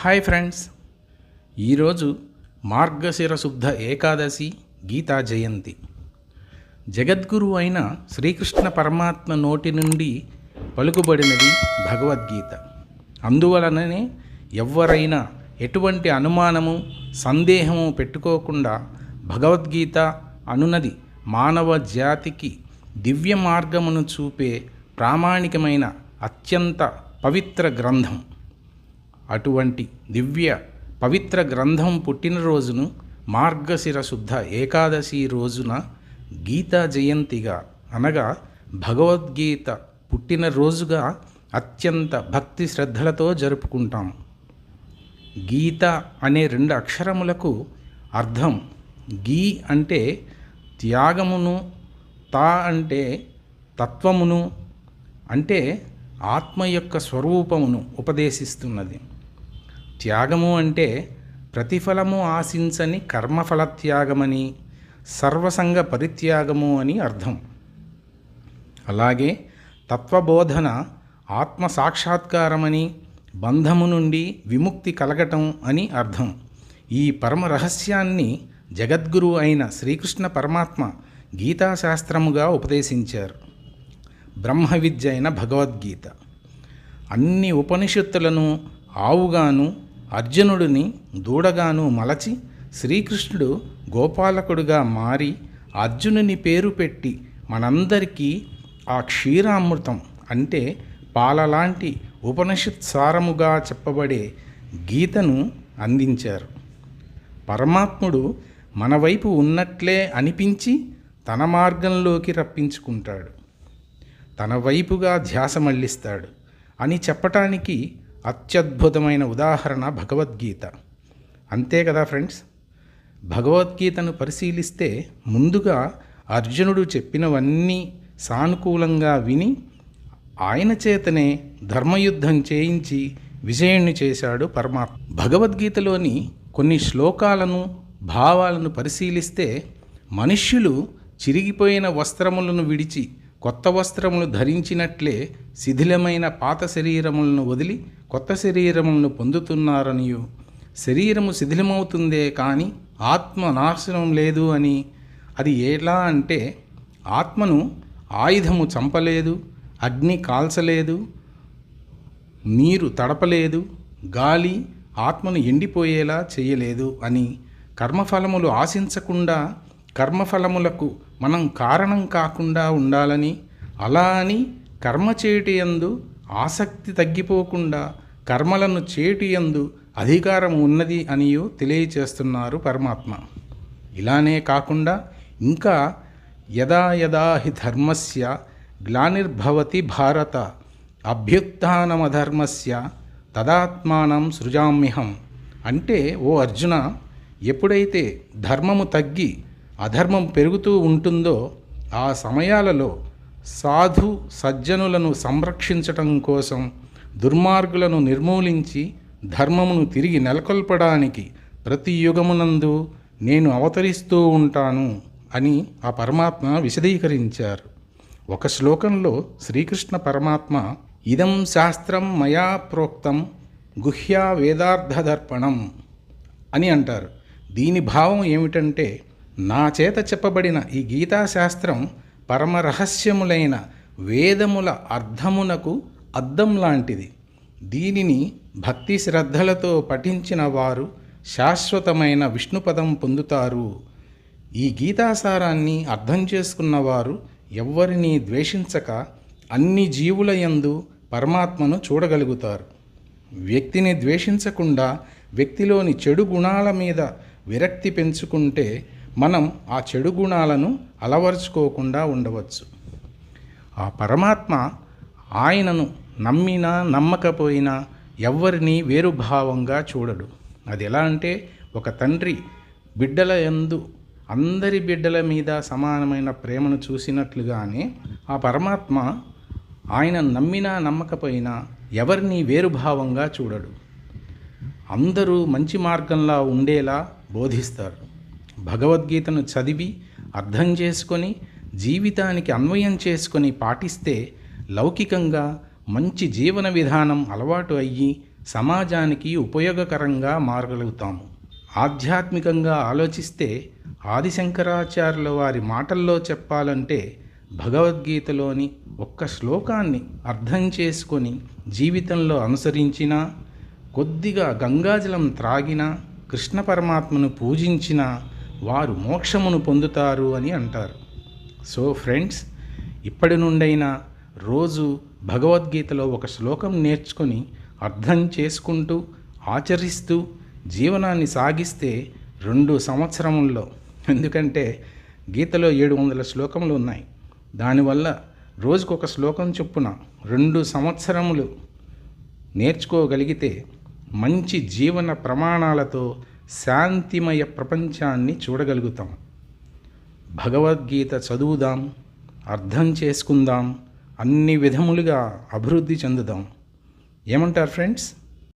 Hi friends ఈరోజు మార్గశిర శుద్ధ ఏకాదశి గీతా జయంతి. జగద్గురు అయిన శ్రీకృష్ణ పరమాత్మ నోటి నుండి పలుకుబడినది భగవద్గీత. అందువలననే ఎవ్వరైనా ఎటువంటి అనుమానము సందేహము పెట్టుకోకుండా భగవద్గీత అనునది మానవ జాతికి దివ్య మార్గమును చూపే ప్రామాణికమైన అత్యంత పవిత్ర గ్రంథం. అటువంటి దివ్య పవిత్ర గ్రంథం పుట్టినరోజును మార్గశిర శుద్ధ ఏకాదశి రోజున గీతా జయంతిగా అనగా భగవద్గీత పుట్టినరోజుగా అత్యంత భక్తి శ్రద్ధలతో జరుపుకుంటాం. గీత అనే రెండు అక్షరములకు అర్థం గీ అంటే త్యాగమును తా అంటే తత్వమును అంటే ఆత్మ యొక్క స్వరూపమును ఉపదేశిస్తున్నది. త్యాగము అంటే ప్రతిఫలము ఆశించని కర్మఫల త్యాగమని సర్వసంగ పరిత్యాగము అని అర్థం. అలాగే తత్వబోధన ఆత్మ సాక్షాత్కారమని బంధము నుండి విముక్తి కలగటం అని అర్థం. ఈ పరమ రహస్యాన్ని జగద్గురు అయిన శ్రీకృష్ణ పరమాత్మ గీతాశాస్త్రముగా ఉపదేశించారు. బ్రహ్మ విద్య అయిన భగవద్గీత. అన్ని ఉపనిషత్తులను ఆవుగాను అర్జునుడిని దూడగాను మలచి శ్రీకృష్ణుడు గోపాలకుడుగా మారి అర్జునుని పేరు పెట్టి మనందరికీ ఆ క్షీరామృతం అంటే పాలలాంటి ఉపనిషత్ సారముగా చెప్పబడే గీతను అందించారు. పరమాత్ముడు మన వైపు ఉన్నట్లే అనిపించి తన మార్గంలోకి రప్పించుకుంటాడు. తన వైపుగా ధ్యాస మళ్ళిస్తాడు అని చెప్పటానికి అత్యద్భుతమైన ఉదాహరణ భగవద్గీత. అంతే కదా ఫ్రెండ్స్? భగవద్గీతను పరిశీలిస్తే ముందుగా అర్జునుడు చెప్పినవన్నీ సానుకూలంగా విని ఆయన చేతనే ధర్మయుద్ధం చేయించి విజయుణ్ణి చేశాడు పరమాత్మ. భగవద్గీతలోని కొన్ని శ్లోకాలను భావాలను పరిశీలిస్తే మనుష్యులు చిరిగిపోయిన వస్త్రములను విడిచి కొత్త వస్త్రములు ధరించినట్లే శిథిలమైన పాత శరీరములను వదిలి కొత్త శరీరములను పొందుతున్నారనియు. శరీరము శిథిలమవుతుందే కానీ ఆత్మ నాశనం లేదు అని. అది ఎలా అంటే ఆత్మను ఆయుధము చంపలేదు అగ్ని కాల్చలేదు నీరు తడపలేదు గాలి ఆత్మను ఎండిపోయేలా చేయలేదు అని. కర్మఫలములు ఆశించకుండా కర్మఫలములకు మనం కారణం కాకుండా ఉండాలని అలా అని కర్మ చేటియందు ఆసక్తి తగ్గిపోకుండా కర్మలను చేటియందు అధికారం ఉన్నది అనియు తెలియచేస్తున్నారు పరమాత్మ. ఇలానే కాకుండా ఇంకా యదా యదా హి ధర్మస్య గ్లానిర్భవతి భారత అభ్యుత్నమధర్మస్య తదాత్మానం సృజామ్యహం. అంటే ఓ అర్జున ఎప్పుడైతే ధర్మము తగ్గి అధర్మం పెరుగుతూ ఉంటుందో ఆ సమయాలలో సాధు సజ్జనులను సంరక్షించటం కోసం దుర్మార్గులను నిర్మూలించి ధర్మమును తిరిగి నెలకొల్పడానికి ప్రతి యుగమునందు నేను అవతరిస్తూ ఉంటాను అని ఆ పరమాత్మ విశదీకరించారు. ఒక శ్లోకంలో శ్రీకృష్ణ పరమాత్మ ఇదం శాస్త్రం మయా ప్రోక్తం గుహ్యా వేదార్థదర్పణం అని అంటారు. దీని భావం ఏమిటంటే నా చేత చెప్పబడిన ఈ గీతాశాస్త్రం పరమ రహస్యములైన వేదముల అర్థమునకు అద్దం లాంటిది. దీనిని భక్తి శ్రద్ధలతో పఠించిన వారు శాశ్వతమైన విష్ణుపదం పొందుతారు. ఈ గీతాసారాన్ని అర్థం చేసుకున్నవారు ఎవ్వరినీ ద్వేషించక అన్ని జీవుల యందు పరమాత్మను చూడగలుగుతారు. వ్యక్తిని ద్వేషించకుండా వ్యక్తిలోని చెడు గుణాల మీద విరక్తి పెంచుకుంటే మనం ఆ చెడు గుణాలను అలవరుచుకోకుండా ఉండవచ్చు. ఆ పరమాత్మ ఆయనను నమ్మినా నమ్మకపోయినా ఎవ్వరిని వేరుభావంగా చూడడు. అది ఎలా అంటే ఒక తండ్రి బిడ్డల యందు అందరి బిడ్డల మీద సమానమైన ప్రేమను చూసినట్లుగానే ఆ పరమాత్మ ఆయన నమ్మినా నమ్మకపోయినా ఎవరిని వేరుభావంగా చూడడు. అందరూ మంచి మార్గంలో ఉండేలా బోధిస్తారు. భగవద్గీతను చదివి అర్థం చేసుకొని జీవితానికి అన్వయం చేసుకొని పాటిస్తే లౌకికంగా మంచి జీవన విధానం అలవాటు అయ్యి సమాజానికి ఉపయోగకరంగా మారగలుగుతాము. ఆధ్యాత్మికంగా ఆలోచిస్తే ఆదిశంకరాచార్యుల వారి మాటల్లో చెప్పాలంటే భగవద్గీతలోని ఒక్క శ్లోకాన్ని అర్థం చేసుకొని జీవితంలో అనుసరించినా కొద్దిగా గంగాజలం త్రాగినా కృష్ణ పరమాత్మను పూజించినా వారు మోక్షమును పొందుతారు అని అంటారు. సో ఫ్రెండ్స్ ఇప్పటి నుండైనా రోజు భగవద్గీతలో ఒక శ్లోకం నేర్చుకొని అర్థం చేసుకుంటూ ఆచరిస్తూ జీవనాన్ని సాగిస్తే రెండు సంవత్సరముల్లో ఎందుకంటే గీతలో ఏడు వందల శ్లోకములు ఉన్నాయి. దానివల్ల రోజుకొక శ్లోకం చొప్పున రెండు సంవత్సరములు నేర్చుకోగలిగితే మంచి జీవన ప్రమాణాలతో శాంతిమయ ప్రపంచాన్ని చూడగలుగుతాం. భగవద్గీత చదువుదాం అర్థం చేసుకుందాం అన్ని విధములుగా అభివృద్ధి చెందుదాం. ఏమంటారు ఫ్రెండ్స్?